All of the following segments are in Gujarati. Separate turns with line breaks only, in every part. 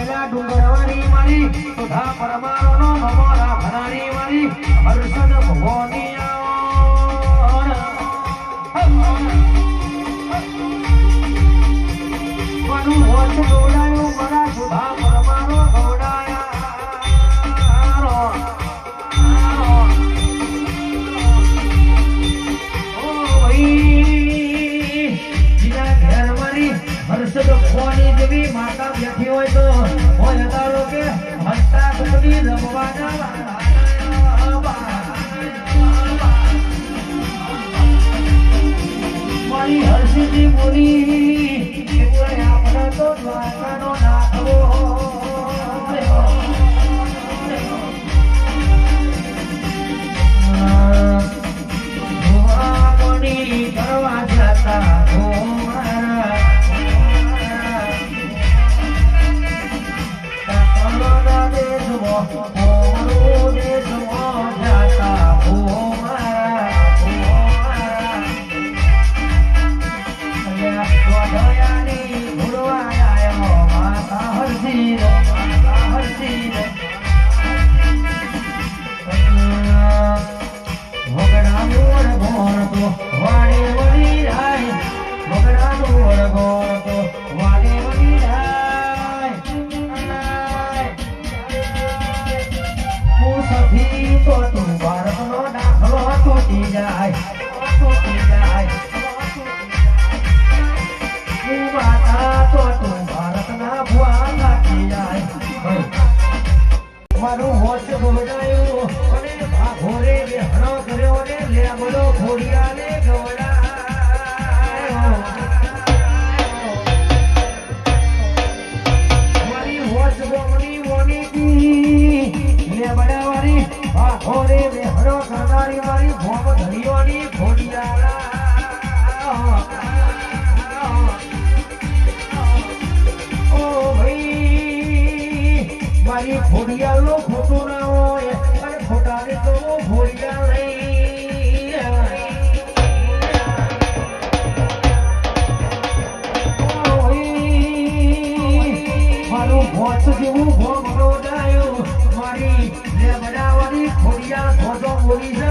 જોડાયેલા ડુંગરવાળી મારી સુધા પરમારોનો નમો રાખનારી મારી હર્ષદ ભગવાની ભગવાની માતા બેઠી હોય તો હોય તારો કે હસતા કુદી રમવાના મારી હર્ષદી બોલી એટલે આપણે તો દ્વારકાનો ભુવામણી કરવા 啊说过 ભોમ ધણીઓની ખોડિયાલા ઓ ભાઈ, મારી નો ખોટું ના હોય અને ખોટાને તો ખોડિયાલ નહીં મારું ભોંસ જેવું ભોગ રોડાયું. મારી લેબડાવાળી ખોડિયાલ ખોટો બોલી છે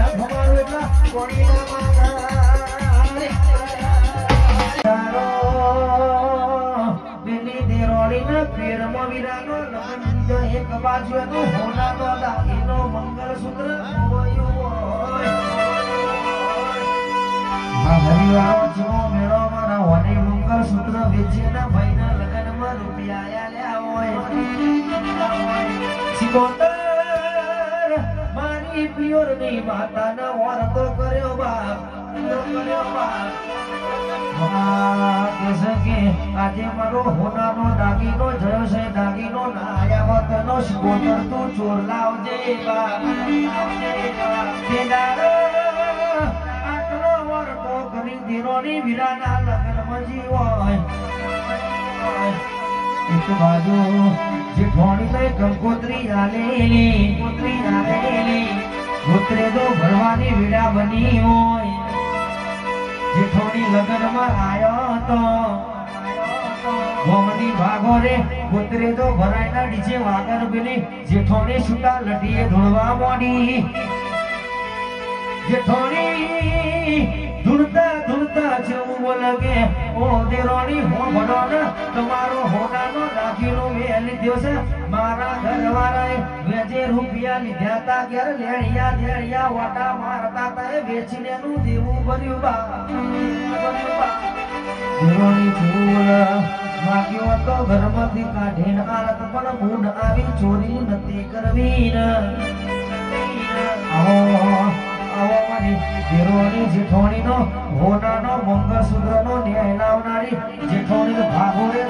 હરિવાળો જેવો મેળો મારા ભાઈના લગનમાં રૂપિયા હોય. સિકોતર, માતાના વારતો કર્યો બાપ બાપ કે આજે મારો હોનાનો દાગીનો જયો છે દાગીનો ના આયા હોત નો સ્કોટર તું ચોર લાવજે બા કેદાર આટલો વરતો દીરોની વીરાના લગ્નમાં જીવોય. એક બાજુ જેઠોણી લઈ ગંગોત્રી આલેલી, ગોત્રી આલેલી. ગોત્રે તો ભરવાની વીડા બની હોય. જેઠોણી લગ્નમાં આયો હતો. ભોમની ભાગો રે પુત્રે તો ભરાયના ડીજે વાગર બની જેઠોણી છૂટા લટીએ ધોળવા મોડી. જેઠોણી જેવું ઓ દેરોણી હો ભણો ને તમારો હોનાનો દાખીલો મેં લીધો છે. મારા ઘરવાળાએ વેજે રૂપિયા લીધા તા, ઘેર લેણિયા દેણિયા વાટા મારતા તા વેચીને નું દેવું ભર્યું બા. ભર્યું બા દેરોણી ચૂલ માગ્યો તો ઘરમાંથી કાઢીને આલત, પણ મૂડ આવી ચોરી નથી કરવી ને. આવો ધીરોની જેઠોણીનો હોનાનો મંગળસૂત્રનો ન્યાય લાવનારી જેઠોણીનો ભાગોરે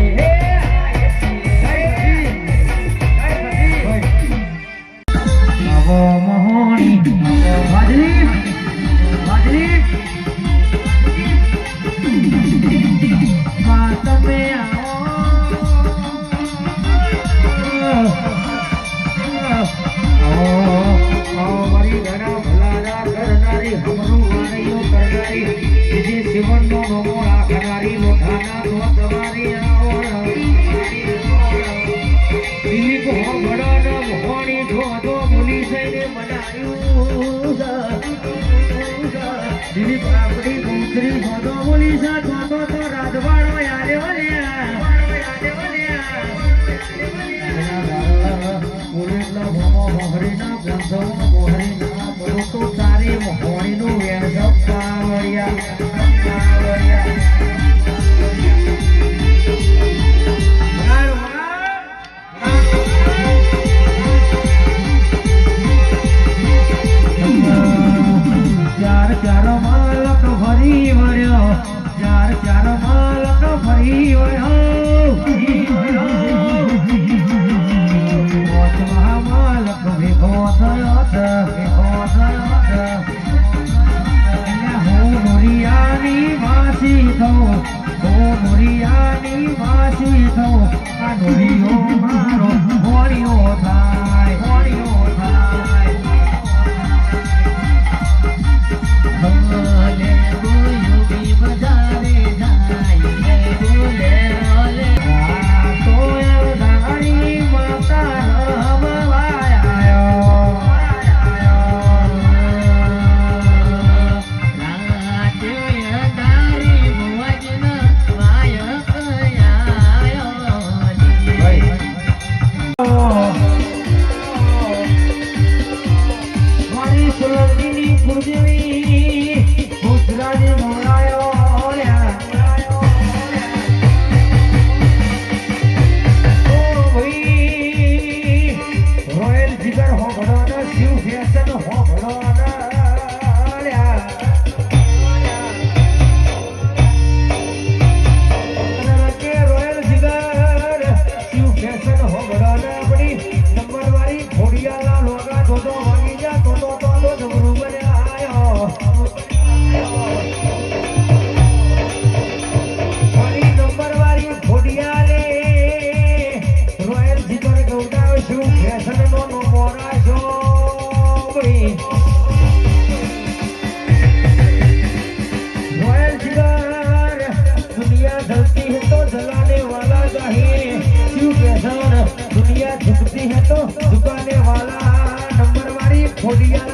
hey. દિલીપ આપણી કુંકરી ગોદો બોલી છે ગોદો તો રાજવાડો યારે મોહરીના ગ્રંથો મોહરીના બોલો તો તારી મોહરીનું વ્યંગ Oi, oi, oi. વેચી હે તો દુકાને વાલા નંબર વાળી ખોડિયાર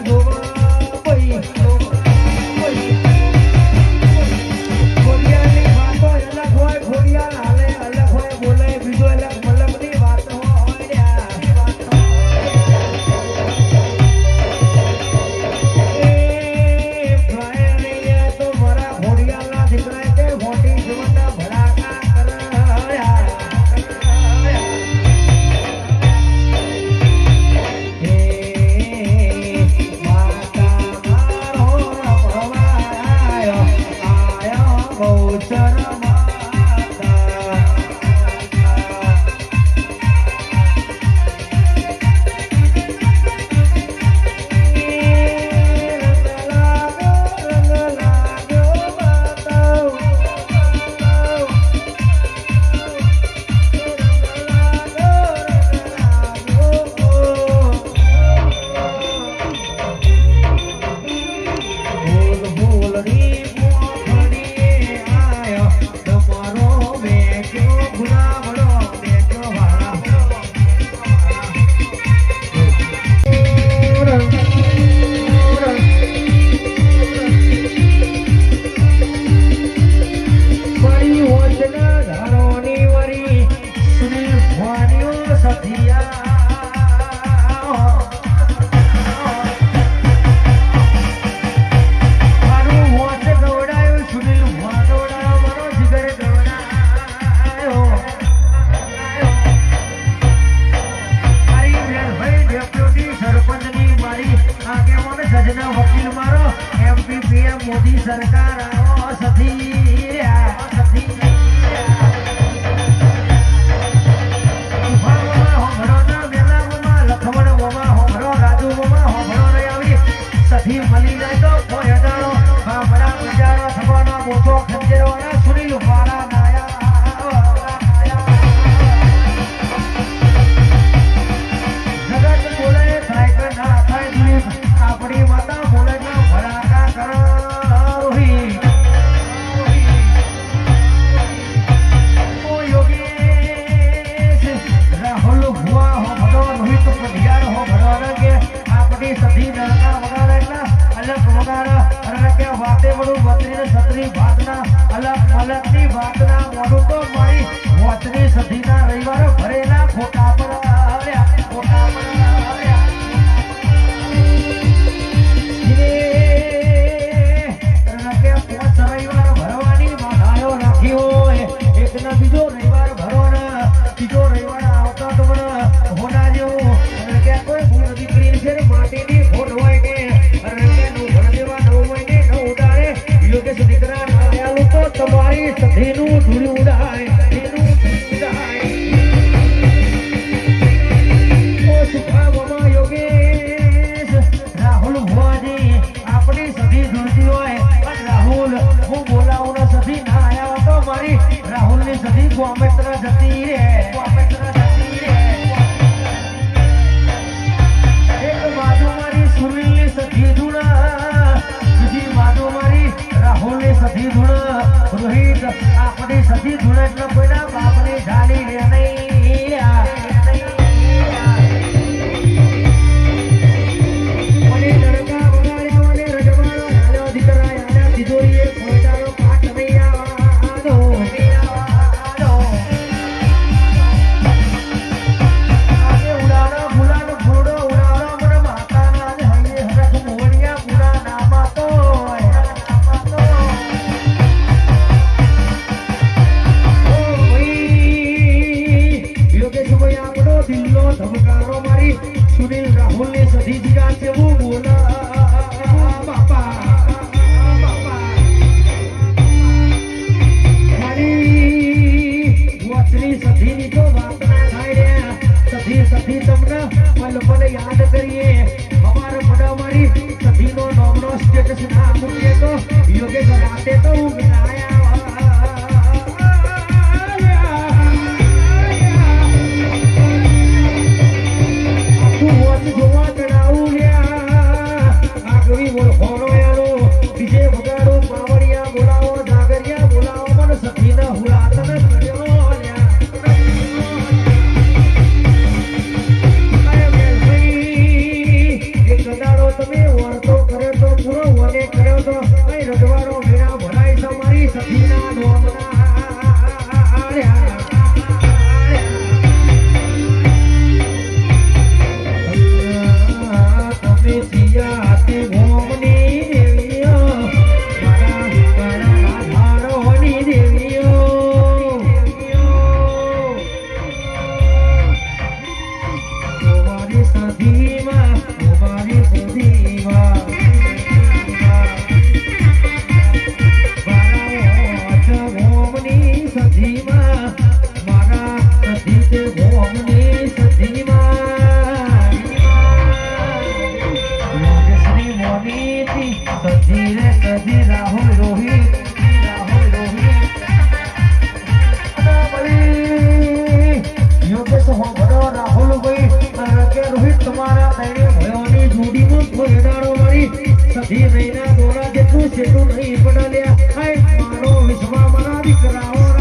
મોદી સરકાર આવો સતી ધૂળેટ નો કોઈના બાપની ઢાળી રે નહીં. भूलने से अधिकार से वो Hima, Obani. હાય મારો વિશ્વા મારા દીકરાઓ